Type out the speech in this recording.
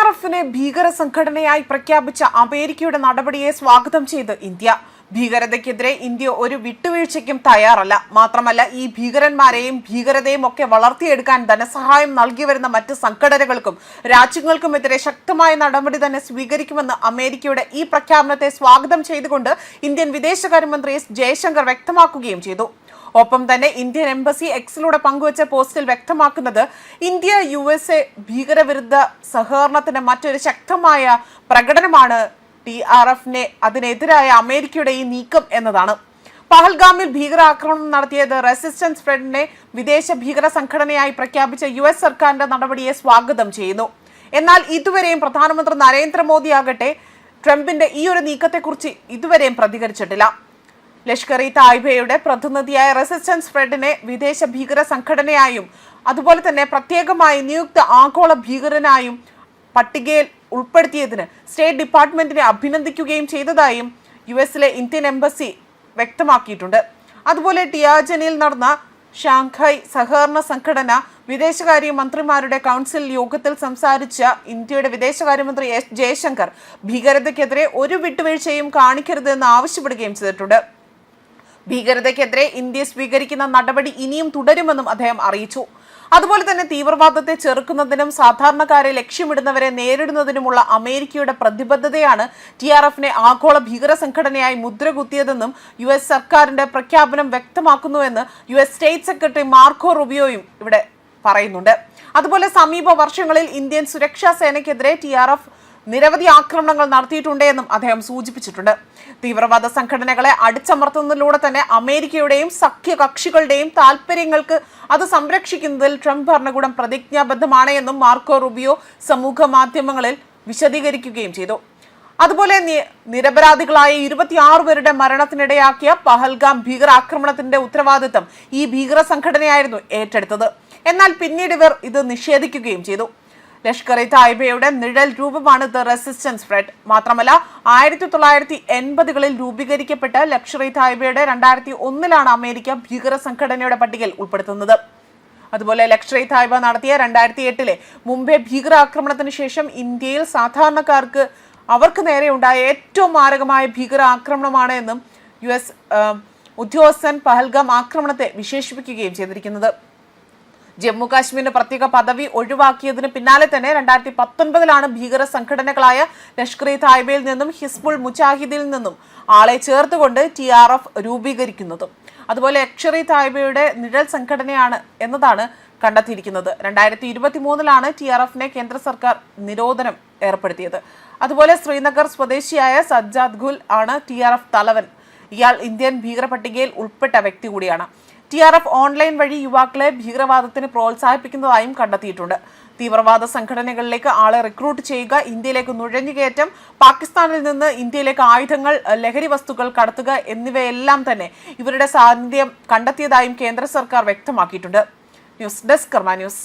R എഫിനെ ഭീകര സംഘടനയായി പ്രഖ്യാപിച്ച അമേരിക്കയുടെ നടപടിയെ സ്വാഗതം ചെയ്ത് ഇന്ത്യ. ഭീകരതയ്ക്കെതിരെ ഇന്ത്യ ഒരു വിട്ടുവീഴ്ചയ്ക്കും തയ്യാറല്ല. മാത്രമല്ല ഈ ഭീകരന്മാരെയും ഭീകരതയും ഒക്കെ വളർത്തിയെടുക്കാൻ ധനസഹായം നൽകി വരുന്ന മറ്റ് സംഘടനകൾക്കും രാജ്യങ്ങൾക്കുമെതിരെ ശക്തമായ നടപടി തന്നെ സ്വീകരിക്കുമെന്ന് അമേരിക്കയുടെ ഈ പ്രഖ്യാപനത്തെ സ്വാഗതം ചെയ്തുകൊണ്ട് ഇന്ത്യൻ വിദേശകാര്യമന്ത്രി എസ് ജയശങ്കർ വ്യക്തമാക്കുകയും ചെയ്തു. ഒപ്പം തന്നെ ഇന്ത്യൻ എംബസി എക്സിലൂടെ പങ്കുവച്ച പോസ്റ്റിൽ വ്യക്തമാക്കുന്നത് ഇന്ത്യ യു എസ് എ ഭീകരവിരുദ്ധ സഹകരണത്തിന് മറ്റൊരു ശക്തമായ പ്രകടനമാണ് ടി ആർ എഫിനെ അതിനെതിരായ അമേരിക്കയുടെ ഈ നീക്കം എന്നതാണ്. പഹൽഗാമിൽ ഭീകരാക്രമണം നടത്തിയത് റെസിസ്റ്റൻസ് ഫ്രണ്ടിനെ വിദേശ ഭീകര സംഘടനയായി പ്രഖ്യാപിച്ച യു എസ് സർക്കാരിന്റെ നടപടിയെ സ്വാഗതം ചെയ്യുന്നു. എന്നാൽ ഇതുവരെയും പ്രധാനമന്ത്രി നരേന്ദ്രമോദി ആകട്ടെ ട്രംപിന്റെ ഈ ഒരു നീക്കത്തെക്കുറിച്ച് ഇതുവരെയും പ്രതികരിച്ചിട്ടില്ല. ലഷ്കർ ഇ തായ്ബയുടെ പ്രതിനിധിയായ റെസിസ്റ്റൻസ് ഫ്രണ്ടിനെ വിദേശ ഭീകര സംഘടനയായും അതുപോലെ തന്നെ പ്രത്യേകമായി നിയുക്ത ആഗോള ഭീകരനായും പട്ടികയിൽ ഉൾപ്പെടുത്തിയതിന് സ്റ്റേറ്റ് ഡിപ്പാർട്ട്മെന്റിനെ അഭിനന്ദിക്കുകയും ചെയ്തതായും യു എസിലെ ഇന്ത്യൻ എംബസി വ്യക്തമാക്കിയിട്ടുണ്ട്. അതുപോലെ ടിയാജനിൽ നടന്ന ഷാങ്ഹായ് സഹകരണ സംഘടന വിദേശകാര്യ മന്ത്രിമാരുടെ കൗൺസിൽ യോഗത്തിൽ സംസാരിച്ച ഇന്ത്യയുടെ വിദേശകാര്യമന്ത്രി എസ് ജയശങ്കർ ഭീകരതയ്ക്കെതിരെ ഒരു വിട്ടുവീഴ്ചയും കാണിക്കരുതെന്ന് ആവശ്യപ്പെടുകയും ചെയ്തിട്ടുണ്ട്. ഭീകരതയ്ക്കെതിരെ ഇന്ത്യ സ്വീകരിക്കുന്ന നടപടി ഇനിയും തുടരുമെന്നും അദ്ദേഹം അറിയിച്ചു. അതുപോലെ തന്നെ തീവ്രവാദത്തെ ചെറുക്കുന്നതിനും സാധാരണക്കാരെ ലക്ഷ്യമിടുന്നവരെ നേരിടുന്നതിനുമുള്ള അമേരിക്കയുടെ പ്രതിബദ്ധതയാണ് ടി ആർ എഫിനെ ആഗോള ഭീകര സംഘടനയായി മുദ്രകുത്തിയതെന്നും യു എസ് സർക്കാരിന്റെ പ്രഖ്യാപനം വ്യക്തമാക്കുന്നുവെന്ന് U S state secretary Marco റുബിയോയും ഇവിടെ പറയുന്നുണ്ട്. അതുപോലെ സമീപ വർഷങ്ങളിൽ ഇന്ത്യൻ സുരക്ഷാ സേനയ്ക്കെതിരെ ടി ആർ എഫ് നിരവധി ആക്രമണങ്ങൾ നടത്തിയിട്ടുണ്ട് എന്നും അദ്ദേഹം സൂചിപ്പിച്ചിട്ടുണ്ട്. തീവ്രവാദ സംഘടനകളെ അടിച്ചമർത്തുന്നതിലൂടെ തന്നെ അമേരിക്കയുടെയും സഖ്യകക്ഷികളുടെയും താൽപര്യങ്ങൾക്ക് അത് സംരക്ഷിക്കുന്നതിൽ ട്രംപ് ഭരണകൂടം പ്രതിജ്ഞാബദ്ധമാണ് എന്നും മാർക്കോ റുബിയോ സമൂഹ മാധ്യമങ്ങളിൽ വിശദീകരിക്കുകയും ചെയ്തു. അതുപോലെ നിരപരാധികളായ ഇരുപത്തിയാറ് പേരുടെ മരണത്തിനിടയാക്കിയ പഹൽഗാം ഭീകരാക്രമണത്തിന്റെ ഉത്തരവാദിത്തം ഈ ഭീകര സംഘടനയായിരുന്നു ഏറ്റെടുത്തത്. എന്നാൽ പിന്നീട് ഇവർ ഇത് നിഷേധിക്കുകയും ചെയ്തു. ലഷ്കർ ഇ തായ്ബയുടെ നിഴൽ രൂപമാണ് ദ റെസിസ്റ്റൻസ് ഫ്രണ്ട് മാത്രമല്ല ആയിരത്തി തൊള്ളായിരത്തി എൺപതുകളിൽ രൂപീകരിക്കപ്പെട്ട ലഷ്കർ ഇ തായ്ബയുടെ രണ്ടായിരത്തി ഒന്നിലാണ് അമേരിക്ക ഭീകര സംഘടനയുടെ പട്ടികയിൽ ഉൾപ്പെടുത്തുന്നത്. അതുപോലെ ലഷ്കർ ഇ തായ്ബ നടത്തിയ രണ്ടായിരത്തി എട്ടിലെ മുംബൈ ഭീകരാക്രമണത്തിന് ശേഷം ഇന്ത്യയിൽ സാധാരണക്കാർക്ക് അവർക്ക് നേരെ ഉണ്ടായ ഏറ്റവും മാരകമായ ഭീകരാക്രമണമാണ് എന്നും യു എസ് ഉദ്യോഗസ്ഥൻ പഹൽഗാം ആക്രമണത്തെ വിശേഷിപ്പിക്കുകയും ചെയ്തിരിക്കുന്നത്. ജമ്മു കാശ്മീരിന് പ്രത്യേക പദവി ഒഴിവാക്കിയതിന് പിന്നാലെ തന്നെ രണ്ടായിരത്തി പത്തൊൻപതിലാണ് ഭീകര സംഘടനകളായ ലഷ്കർ ഇ തായ്ബയിൽ നിന്നും ഹിസ്ബുൾ മുജാഹിദിൽ നിന്നും ആളെ ചേർത്തുകൊണ്ട് ടി ആർ എഫ് രൂപീകരിക്കുന്നതും. അതുപോലെ ലഷ്കർ ഇ തായ്ബയുടെ നിഴൽ സംഘടനയാണ് എന്നതാണ് കണ്ടെത്തിയിരിക്കുന്നത്. രണ്ടായിരത്തി ഇരുപത്തി മൂന്നിലാണ് ടി ആർ എഫിനെ കേന്ദ്ര സർക്കാർ നിരോധനം ഏർപ്പെടുത്തിയത്. അതുപോലെ ശ്രീനഗർ സ്വദേശിയായ സജ്ജാദ് ഗുൽ ആണ് ടി ആർ എഫ് തലവൻ. ഇയാൾ ഇന്ത്യൻ ഭീകര പട്ടികയിൽ ഉൾപ്പെട്ട വ്യക്തി കൂടിയാണ്. ടി ആർ എഫ് ഓൺലൈൻ വഴി യുവാക്കളെ ഭീകരവാദത്തിന് പ്രോത്സാഹിപ്പിക്കുന്നതായും കണ്ടെത്തിയിട്ടുണ്ട്. തീവ്രവാദ സംഘടനകളിലേക്ക് ആളെ റിക്രൂട്ട് ചെയ്യുക ഇന്ത്യയിലേക്ക് നുഴഞ്ഞുകയറ്റം പാകിസ്ഥാനിൽ നിന്ന് ഇന്ത്യയിലേക്ക് ആയുധങ്ങൾ ലഹരി വസ്തുക്കൾ കടത്തുക എന്നിവയെല്ലാം തന്നെ ഇവരുടെ സാന്നിധ്യം കണ്ടെത്തിയതായും കേന്ദ്ര സർക്കാർ വ്യക്തമാക്കിയിട്ടുണ്ട്. News desk Karma news.